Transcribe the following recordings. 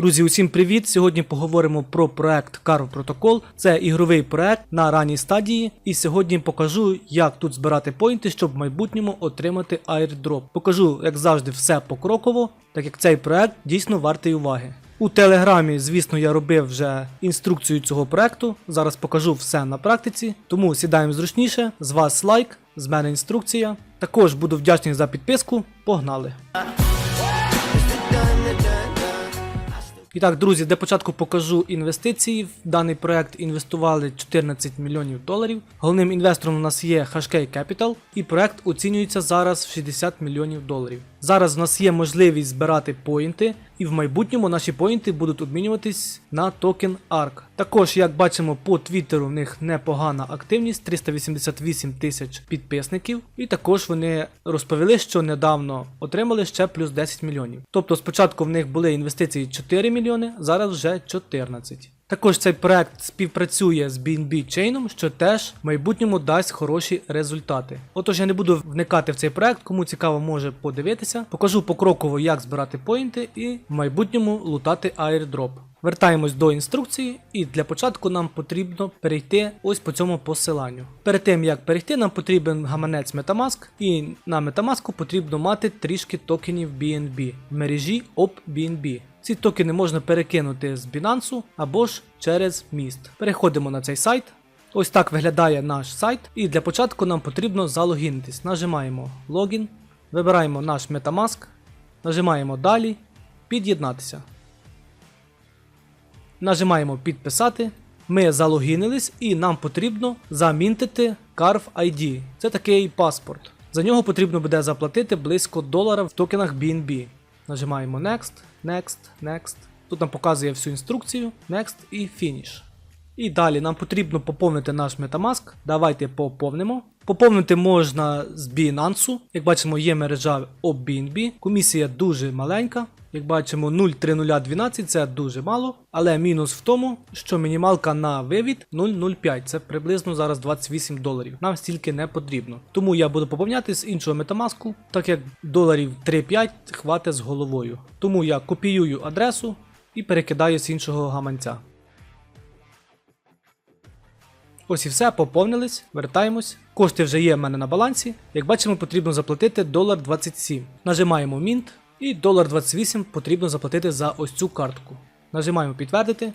Друзі, усім привіт! Сьогодні поговоримо про проект Carve Protocol. Це ігровий проект на ранній стадії. І сьогодні покажу, як тут збирати поінти, щоб в майбутньому отримати airdrop. Покажу, як завжди, все покроково, так як цей проект дійсно вартий уваги. У телеграмі, звісно, я робив вже інструкцію цього проекту. Зараз покажу все на практиці. Тому сідаємо зручніше. З вас лайк, з мене інструкція. Також буду вдячний за підписку. Погнали! І так, друзі, для початку покажу інвестиції. В даний проект інвестували 14 мільйонів доларів. Головним інвестором у нас є Hashkey Capital, і проект оцінюється зараз в 60 мільйонів доларів. Зараз в нас є можливість збирати поінти, і в майбутньому наші поінти будуть обмінюватись на токен ARK. Також, як бачимо, по Твіттеру в них непогана активність 388 тисяч підписників. І також вони розповіли, що недавно отримали ще плюс 10 мільйонів. Тобто спочатку в них були інвестиції 4 мільйони, зараз вже 14. Також цей проект співпрацює з BNB Chain, що теж в майбутньому дасть хороші результати. Отож я не буду вникати в цей проект, кому цікаво може подивитися. Покажу покроково, як збирати поінти і в майбутньому лутати airdrop. Вертаємось до інструкції, і для початку нам потрібно перейти ось по цьому посиланню. Перед тим як перейти, нам потрібен гаманець Metamask, і на Metamask потрібно мати трішки токенів BNB в мережі OpBNB. Ці токени можна перекинути з Binance або ж через міст. Переходимо на цей сайт. Ось так виглядає наш сайт. І для початку нам потрібно залогінитись. Нажимаємо логін, вибираємо наш Metamask, нажимаємо далі, під'єднатися. Нажимаємо підписати. Ми залогінились і нам потрібно замінтити Carve ID. Це такий паспорт. За нього потрібно буде заплатити близько долара в токенах BNB. Нажимаємо Next, Next, Next. Тут нам показує всю інструкцію, Next і Finish. І далі нам потрібно поповнити наш Metamask. Давайте поповнимо. Поповнити можна з Binance. Як бачимо, є мережа OBNB. Комісія дуже маленька. Як бачимо, 0,3012 це дуже мало. Але мінус в тому, що мінімалка на вивід 0,05. Це приблизно зараз 28 доларів. Нам стільки не потрібно. Тому я буду поповняти з іншого метамаску, так як доларів 3-5 хватить з головою. Тому я копіюю адресу і перекидаю з іншого гаманця. Ось і все, поповнились, вертаємось. Кошти вже є в мене на балансі. Як бачимо, потрібно заплатити долар 27. Нажимаємо Mint і долар 28 потрібно заплатити за ось цю картку. Нажимаємо підтвердити.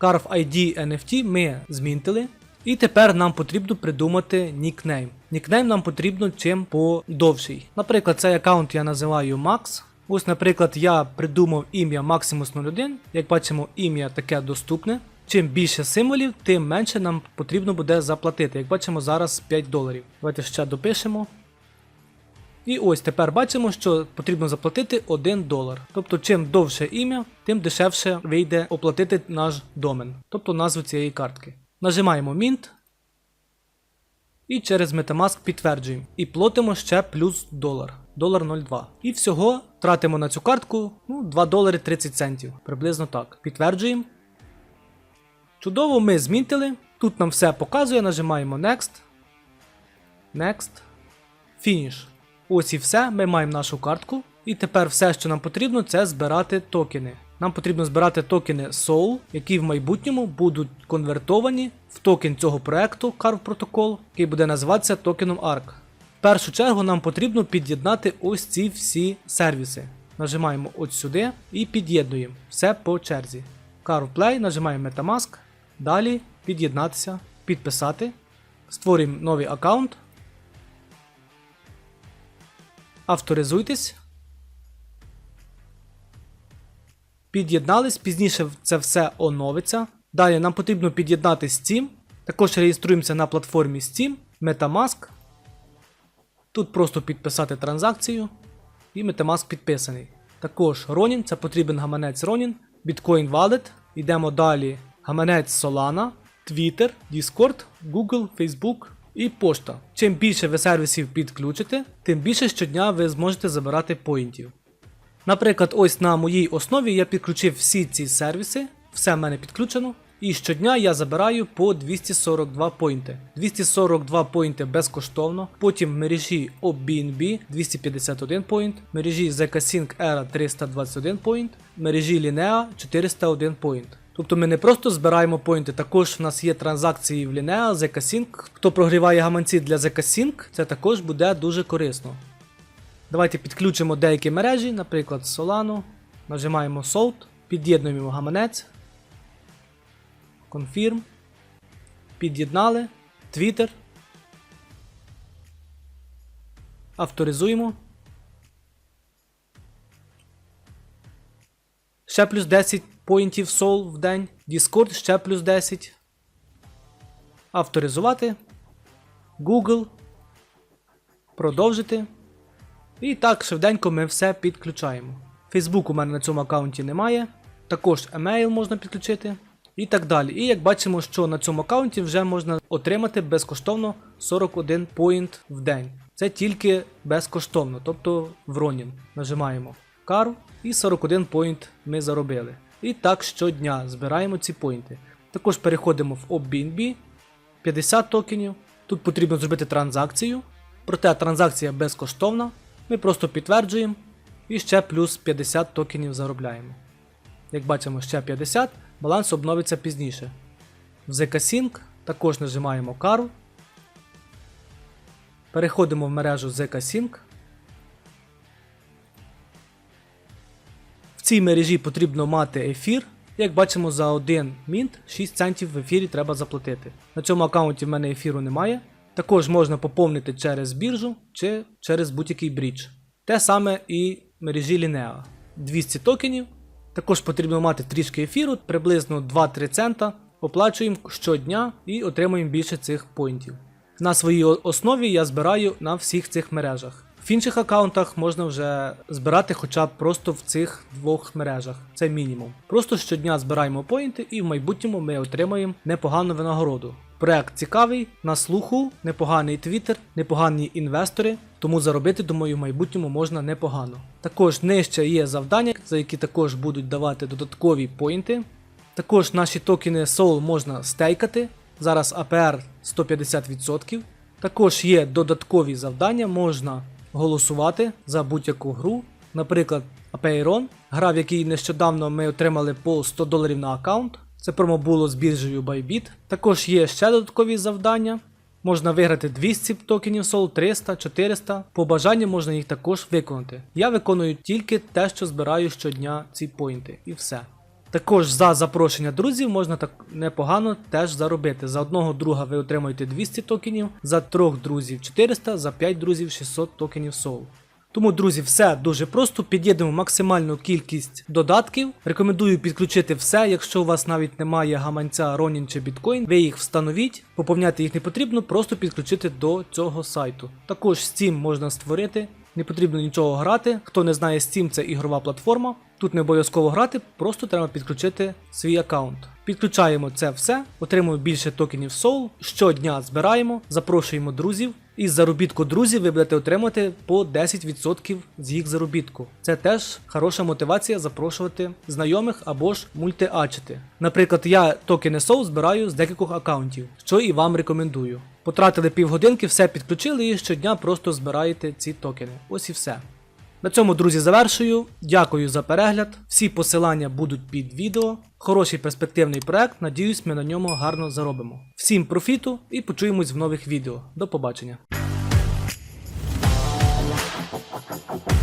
Carve ID NFT ми змінтили. І тепер нам потрібно придумати нікнейм. Нікнейм нам потрібно чим подовший. Наприклад, цей аккаунт я називаю Max. Ось, наприклад, я придумав ім'я Maximus01. Як бачимо, ім'я таке доступне. Чим більше символів, тим менше нам потрібно буде заплатити. Як бачимо, зараз 5 доларів. Давайте ще допишемо. І ось тепер бачимо, що потрібно заплатити 1 долар. Тобто, чим довше ім'я, тим дешевше вийде оплатити наш домен, тобто назву цієї картки. Нажимаємо Mint. І через Metamask підтверджуємо. І платимо ще плюс долар. Долар 02. І всього тратимо на цю картку ну, 2 долари 30 центів. Приблизно так. Підтверджуємо. Чудово, ми змінтили. Тут нам все показує, нажимаємо Next. Next. Finish. Ось і все. Ми маємо нашу картку. І тепер все, що нам потрібно, це збирати токени. Нам потрібно збирати токени Soul, які в майбутньому будуть конвертовані в токен цього проекту Carve Protocol, який буде називатися токеном ARK. В першу чергу нам потрібно під'єднати ось ці всі сервіси. Нажимаємо от сюди і під'єднуємо все по черзі. Carve Play, нажимаємо Metamask, далі під'єднатися, підписати, створюємо новий аккаунт. Авторизуйтесь. Під'єднались, пізніше це все оновиться. Далі нам потрібно під'єднати Steam. Також реєструємося на платформі Steam, Metamask. Тут просто підписати транзакцію. І Metamask підписаний. Також Ronin, це потрібен гаманець Ronin, Bitcoin Wallet. Йдемо далі. Гаманець Solana, Twitter, Discord, Google, Facebook і пошта. Чим більше ви сервісів підключите, тим більше щодня ви зможете забирати поінтів. Наприклад, ось на моїй основі я підключив всі ці сервіси, все в мене підключено. І щодня я забираю по 242 поінти. 242 поінти безкоштовно. Потім в мережі OBNB 251 поінт, в мережі ZK-Sync Era 321 поінт, в мережі Linea 401 поінт. Тобто ми не просто збираємо поінти, також в нас є транзакції в Linea, ZK-Sync. Хто прогріває гаманці для ZK-Sync, це також буде дуже корисно. Давайте підключимо деякі мережі, наприклад, Solano. Нажимаємо Salt, під'єднуємо гаманець. Confirm. Під'єднали. Twitter. Авторизуємо. Ще плюс 10 поінтів Soul в день. Discord ще плюс 10. Авторизувати. Google. Продовжити. І так швиденько ми все підключаємо. Facebook у мене на цьому аккаунті немає. Також емейл можна підключити. І так далі. І як бачимо, що на цьому аккаунті вже можна отримати безкоштовно 41 поінт в день. Це тільки безкоштовно, тобто в Ронін. Нажимаємо кару і 41 поінт ми заробили. І так щодня збираємо ці поінти. Також переходимо в OBNB 50 токенів. Тут потрібно зробити транзакцію. Проте транзакція безкоштовна. Ми просто підтверджуємо і ще плюс 50 токенів заробляємо. Як бачимо, ще 50, баланс обновиться пізніше. В ZK-Sync також нажимаємо кару. Переходимо в мережу ZK-Sync. Цій мережі потрібно мати ефір. Як бачимо, за один мінт 6 центів в ефірі треба заплатити. На цьому аккаунті в мене ефіру немає. Також можна поповнити через біржу чи через будь-який брідж. Те саме і мережі Linea. 200 токенів. Також потрібно мати трішки ефіру, приблизно 2-3 цента. Оплачуємо щодня і отримуємо більше цих поінтів. На своїй основі я збираю на всіх цих мережах. В інших аккаунтах можна вже збирати хоча б просто в цих двох мережах. Це мінімум. Просто щодня збираємо поінти і в майбутньому ми отримаємо непогану винагороду. Проект цікавий, на слуху, непоганий твіттер, непогані інвестори, тому заробити, думаю, в майбутньому можна непогано. Також нижче є завдання, за які також будуть давати додаткові поінти. Також наші токени Soul можна стейкати. Зараз APR 150%. Також є додаткові завдання, можна голосувати за будь-яку гру. Наприклад, Apeiron, гра, в якій нещодавно ми отримали по 100 доларів на аккаунт. Це промо було з біржею Bybit. Також є ще додаткові завдання. Можна виграти 200 токенів Soul, 300, 400. По бажанню можна їх також виконати. Я виконую тільки те, що збираю щодня ці поінти, і все. Також за запрошення друзів можна так непогано теж заробити. За одного друга ви отримуєте 200 токенів, за трьох друзів 400, за 5 друзів 600 токенів Soul. Тому, друзі, все дуже просто. Під'єднуємо максимальну кількість додатків. Рекомендую підключити все. Якщо у вас навіть немає гаманця Ronin чи Bitcoin, ви їх встановіть. Поповняти їх не потрібно, просто підключити до цього сайту. Також Steam можна створити. Не потрібно нічого грати. Хто не знає Steam, це ігрова платформа. Тут не обов'язково грати, просто треба підключити свій аккаунт. Підключаємо це все, отримуємо більше токенів Soul, щодня збираємо, запрошуємо друзів. Із заробітку друзів ви будете отримати по 10% з їх заробітку. Це теж хороша мотивація запрошувати знайомих або ж мультиачити. Наприклад, я токени Soul збираю з декількох аккаунтів, що і вам рекомендую. Потратили півгодинки, все підключили і щодня просто збираєте ці токени. Ось і все. На цьому, друзі, завершую. Дякую за перегляд. Всі посилання будуть під відео. Хороший перспективний проект, надіюсь, ми на ньому гарно заробимо. Всім профіту і почуємось в нових відео. До побачення. Thank you.